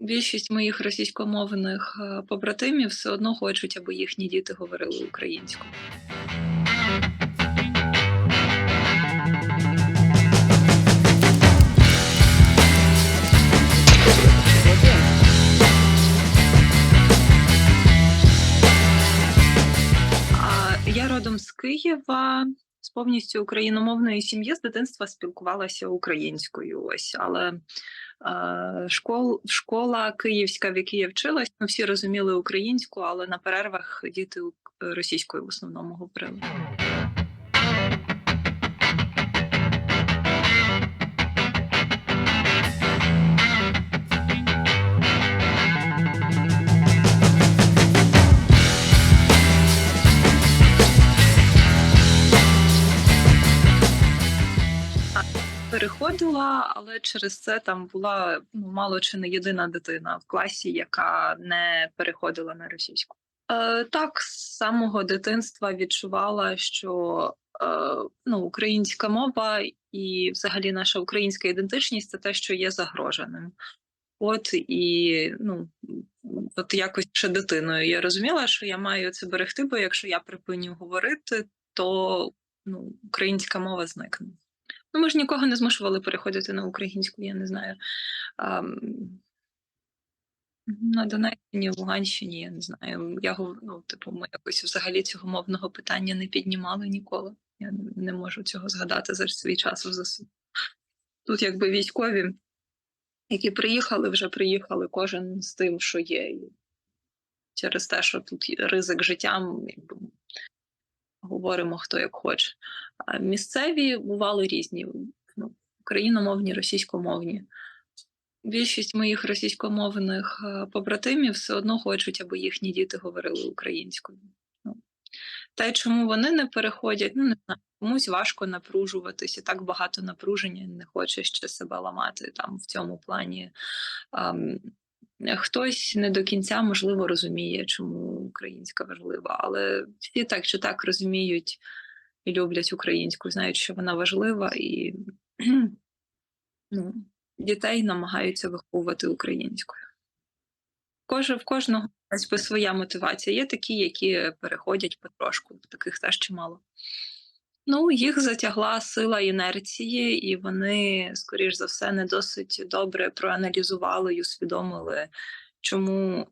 Більшість моїх російськомовних, е, побратимів все одно хочуть, аби їхні діти говорили українською. Я родом з Києва, з повністю україномовної сім'ї, з дитинства спілкувалася українською. Ось, але е, школ, школа київська, в якій я вчилась, ми всі розуміли українську, але на перервах діти російською в основному говорили. Переходила, але через це там була ну, мало чи не єдина дитина в класі, яка не переходила на російську. Е, так, з самого дитинства відчувала, що е, ну, українська мова і взагалі наша українська ідентичність це те, що є загроженим. От і ну, от якось ще дитиною я розуміла, що я маю це берегти, бо якщо я припиню говорити, то ну, українська мова зникне. Ну, ми ж нікого не змушували переходити на українську, я не знаю. Ам, на Донеччині, Луганщині, я не знаю. Я ну, типу, ми якось взагалі цього мовного питання не піднімали ніколи. Я не- можу цього згадати за свій час в ЗСУ. Тут якби військові, які приїхали, вже приїхали кожен з тим, що є. Через те, що тут ризик життям, говоримо хто як хоче. Місцеві бували різні, ну, україномовні, російськомовні. Більшість моїх російськомовних е, побратимів все одно хочуть, аби їхні діти говорили українською. Ну, те, чому вони не переходять, ну не знаю, комусь важко напружуватись, і так багато напруження не хоче ще себе ламати там в цьому плані. Ам, Хтось не до кінця можливо розуміє, чому українська важлива, але всі так чи так розуміють і люблять українську, знають, що вона важлива, і ну, дітей намагаються виховувати українською. В кожного своя мотивація. Є такі, які переходять потрошку, таких теж чимало. Ну, їх затягла сила інерції, і вони, скоріш за все, не досить добре проаналізували і усвідомили, чому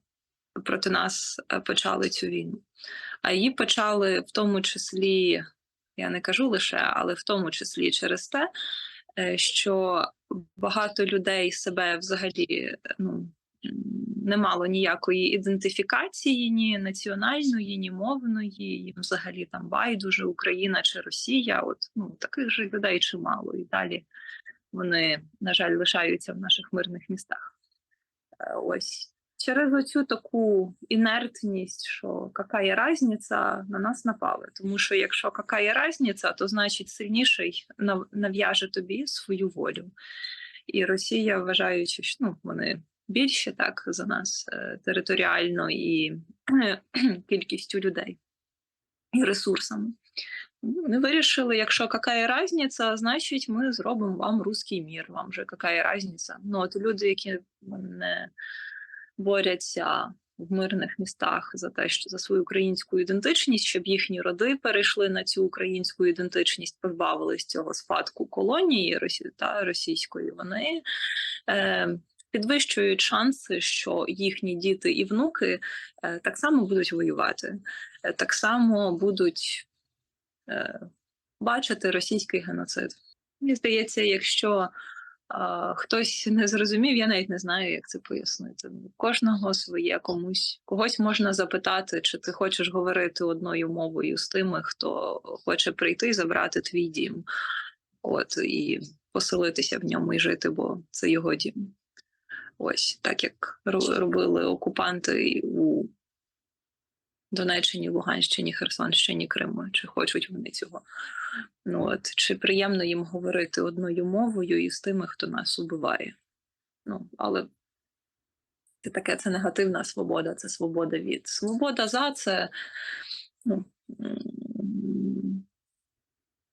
проти нас е, почали цю війну. А її почали в тому числі, я не кажу лише, але в тому числі через те, е, що багато людей себе взагалі ну, м, не мало ніякої ідентифікації, ні національної, ні мовної, їм взагалі там байдуже Україна чи Росія. От ну таких же людей чимало. І далі вони, на жаль, лишаються в наших мирних містах. Е, Ось через оцю таку інертність, що яка різниця, на нас напали. Тому що якщо яка різниця, то значить сильніший нав'яже тобі свою волю. І Росія, вважаючи, що ну, вони більше так за нас е, територіально і кількістю людей і ресурсами. Ну, Вони вирішили, якщо яка різниця, значить ми зробимо вам руський мір. Вам же яка різниця. Ну от люди, які не борються в мирних містах за те, що за свою українську ідентичність, щоб їхні роди перейшли на цю українську ідентичність, позбавились цього спадку колонії Росі... та російської. Вони е, підвищують шанси, що їхні діти і внуки е, так само будуть воювати, е, так само будуть е, бачити російський геноцид. Мені здається, якщо хтось не зрозумів, я навіть не знаю, як це пояснити. Кожного своє комусь когось можна запитати, чи ти хочеш говорити одною мовою з тими, хто хоче прийти і забрати твій дім, от і поселитися в ньому і жити, бо це його дім. Ось так як робили окупанти у Донеччині, Луганщині, Херсонщині, Криму, чи хочуть вони цього. Ну от чи приємно їм говорити одною мовою із тими, хто нас убиває. Ну, але це таке це негативна свобода, це свобода від. Свобода за це. Ну,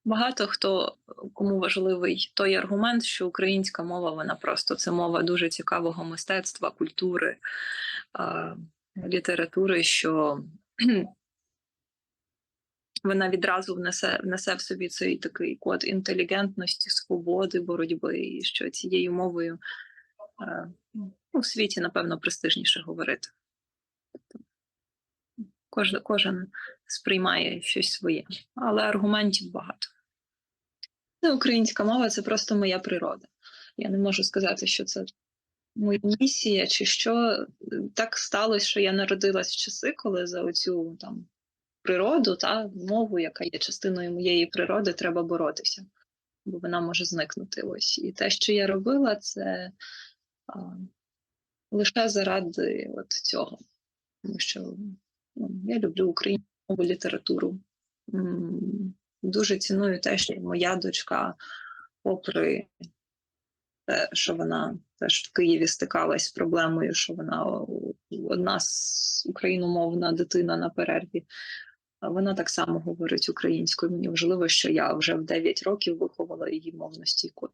Багато хто кому важливий той аргумент, що українська мова вона просто це мова дуже цікавого мистецтва, культури, літератури, що вона відразу внесе, внесе в собі цей такий код інтелігентності, свободи, боротьби, і що цією мовою ну, у світі, напевно, престижніше говорити. Тобто, Кожен, сприймає щось своє, але аргументів багато. Ну, українська мова це просто моя природа. Я не можу сказати, що це моя місія, чи що так сталося, що я народилась в часи, коли за оцю там природу та мову, яка є частиною моєї природи, треба боротися, бо вона може зникнути. Ось і те, що я робила, це а, лише заради от цього, тому що я люблю українську літературу. Дуже ціную те, що моя дочка, попри те, що вона теж в Києві стикалась з проблемою, що вона одна з україномовна дитина на перерві. Вона так само говорить українською. Мені важливо, що я вже в 9 років виховала її мовну стійку.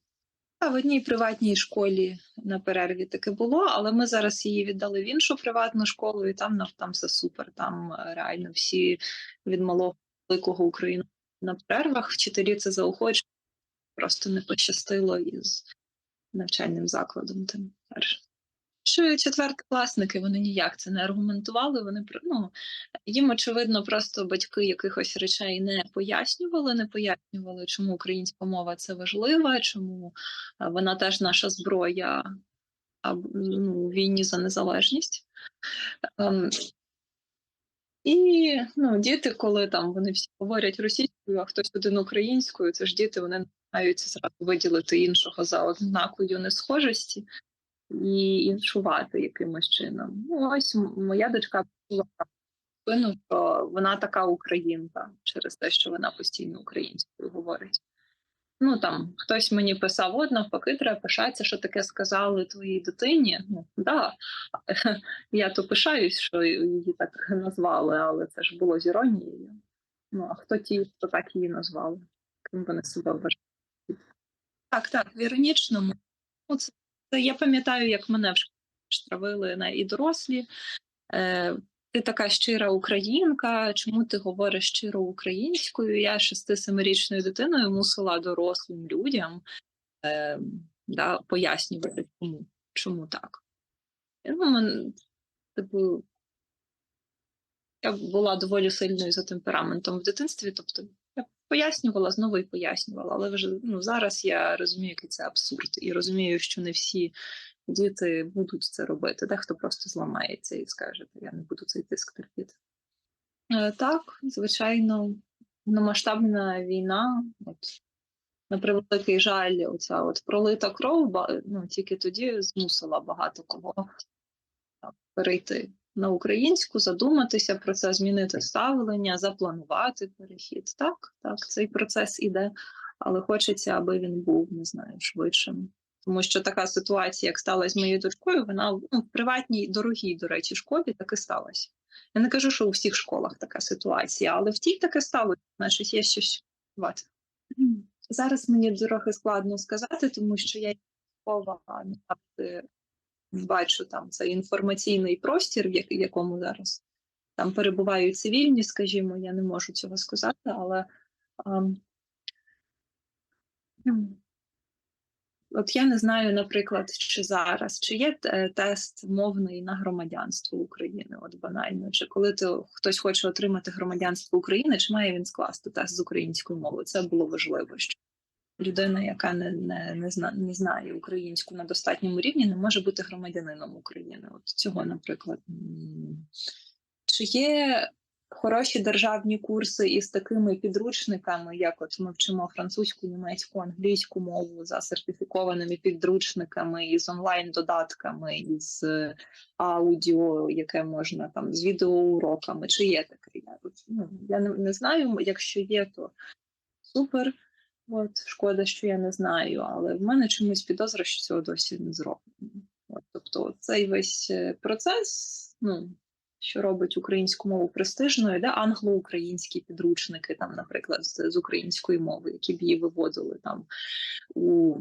В одній приватній школі на перерві таке було, але ми зараз її віддали в іншу приватну школу, і там там все супер. Там е, реально всі від малого великого Україну на перервах. Вчителі це заохочують. Просто не пощастило із навчальним закладом. Тим перше. Що четвертокласники вони ніяк це не аргументували. Вони ну, їм очевидно, просто батьки якихось речей не пояснювали, не пояснювали, чому українська мова це важлива, чому е, вона теж наша зброя ну, війні за незалежність. Ем, і ну, діти, коли там вони всі говорять російською, а хтось один українською, це ж діти вони намагаються зразу виділити іншого за ознакою несхожості і іншувати якимось чином. Ну, ось моя дочка була спину, що вона така українка через те, що вона постійно українською говорить. Ну там хтось мені писав, от навпаки, треба пишатися, що таке сказали твоїй дитині. Ну да, я то пишаюсь, що її так назвали, але це ж було з іронією. Ну а хто ті, хто так її назвали? Ким вони себе вважають? Так, так, в іронічному. Ну, це, я пам'ятаю, як мене штравили на і дорослі. Е, ти така щира українка, чому ти говориш щиро українською? Я шести-семирічною дитиною мусила дорослим людям е, да, пояснювати, чому, чому так. Ну, мен, типу, я була доволі сильною за темпераментом в дитинстві, тобто пояснювала знову і пояснювала, але вже ну, зараз я розумію, який це абсурд, і розумію, що не всі діти будуть це робити. Дехто просто зламається і скаже, я не буду цей тиск терпіти. Е, так, звичайно, масштабна війна. От, на превеликий жаль, оця от пролита кров, ну, тільки тоді змусила багато кого перейти на українську, задуматися про це, змінити ставлення, запланувати перехід. Так, так, цей процес іде, але хочеться, аби він був, не знаю, швидшим. Тому що така ситуація, як сталася з моєю дочкою, вона ну, в приватній, дорогій, до речі, школі так і сталася. Я не кажу, що у всіх школах така ситуація, але в тій таке сталося, значить, є щось. Зараз мені трохи складно сказати, тому що я військова, бачу там цей інформаційний простір, в якому зараз там перебувають цивільні, скажімо, я не можу цього сказати, але м, от я не знаю, наприклад, чи зараз, чи є тест мовний на громадянство України, от банально, чи коли то хтось хоче отримати громадянство України, чи має він скласти тест з української мови? Це було важливо. Що людина, яка не, не, не, зна, не знає українську на достатньому рівні, не може бути громадянином України. От цього, наприклад, чи є хороші державні курси із такими підручниками, як от ми вчимо французьку, німецьку, англійську мову за сертифікованими підручниками, із онлайн-додатками, із е, аудіо, яке можна там з відеоуроками, чи є таке? Я, ну, я не, не знаю, якщо є, то супер. От, шкода, що я не знаю, але в мене чомусь підозра, що цього досі не зроблено. От, тобто, цей весь е, процес, ну, що робить українську мову престижною, де англо-українські підручники, там, наприклад, з, української мови, які б її виводили там у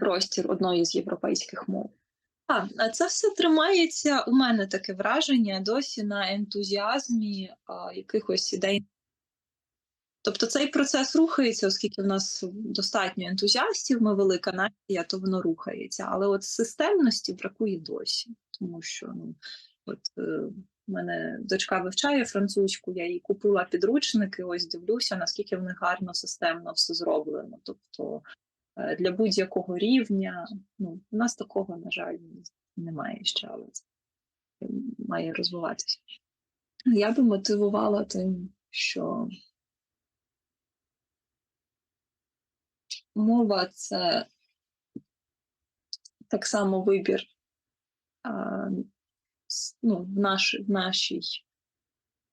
простір одної з європейських мов. А, а це все тримається. У мене таке враження досі на ентузіазмі а, якихось ідей. Тобто цей процес рухається, оскільки в нас достатньо ентузіастів, ми велика нація, то воно рухається. Але от системності бракує досі, тому що ну, от е, мене дочка вивчає французьку, я їй купила підручники, ось дивлюся, наскільки в них гарно системно все зроблено. Тобто е, для будь-якого рівня, ну, у нас такого, на жаль, немає ще, але це має розвиватися. Я би мотивувала тим, що мова це так само вибір ну, в, наш, в нашій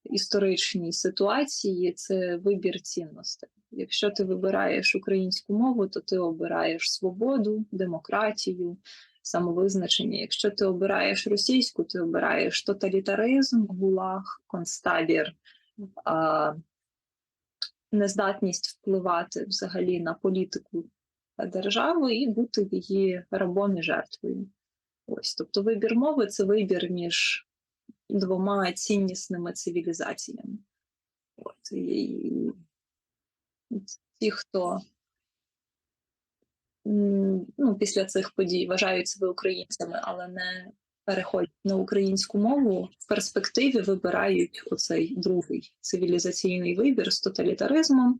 історичній ситуації це вибір цінностей. Якщо ти вибираєш українську мову, то ти обираєш свободу, демократію, самовизначення. Якщо ти обираєш російську, ти обираєш тоталітаризм, гулаг, концтабір, нездатність впливати взагалі на політику держави і бути її рабом і жертвою. Ось, тобто вибір мови це вибір між двома ціннісними цивілізаціями. От, і, ті, хто ну, після цих подій вважають себе українцями, але не переходять на українську мову, в перспективі вибирають оцей другий цивілізаційний вибір з тоталітаризмом,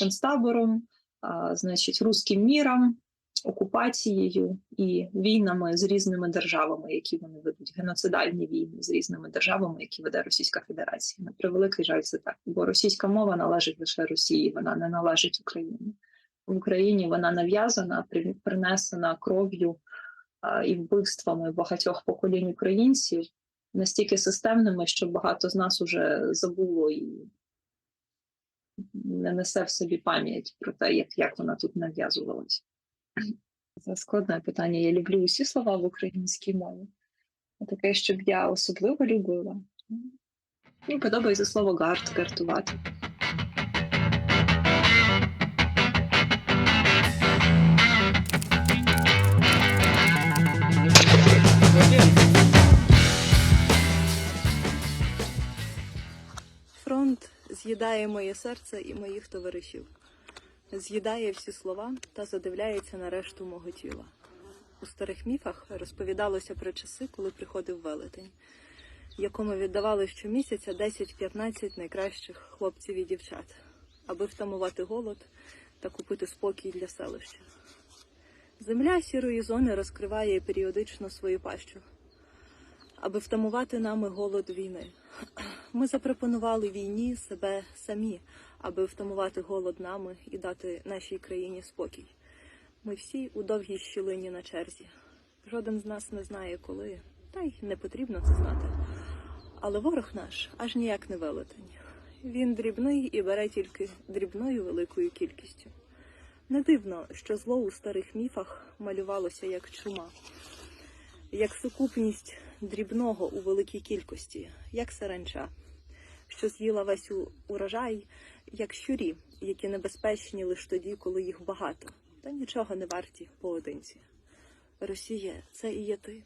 концтабором, а, значить, руським міром, окупацією і війнами з різними державами, які вони ведуть, геноцидальні війни з різними державами, які веде Російська Федерація. На превеликий жаль, це так, бо російська мова належить лише Росії, вона не належить Україні. В Україні вона нав'язана, при- принесена кров'ю і вбивствами багатьох поколінь українців, настільки системними, що багато з нас уже забуло і не несе в собі пам'ять про те, як, як вона тут нав'язувалась. Це складне питання. Я люблю усі слова в українській мові. Таке, щоб я особливо любила. Мені подобається слово гард, гартувати. З'їдає моє серце і моїх товаришів, з'їдає всі слова та задивляється на решту мого тіла. У старих міфах розповідалося про часи, коли приходив велетень, якому віддавали щомісяця 10-15 найкращих хлопців і дівчат, аби втамувати голод та купити спокій для селища. Земля сірої зони розкриває періодично свою пащу, аби втамувати нами голод війни. Ми запропонували війні себе самі, аби втамувати голод нами і дати нашій країні спокій. Ми всі у довгій щілині на черзі. Жоден з нас не знає коли, та й не потрібно це знати. Але ворог наш аж ніяк не велетень. Він дрібний і бере тільки дрібною великою кількістю. Не дивно, що зло у старих міфах малювалося як чума, як сукупність дрібного у великій кількості, як саранча, що з'їла весь урожай, як щурі, які небезпечні лише тоді, коли їх багато, та нічого не варті поодинці. Росія, це і є ти.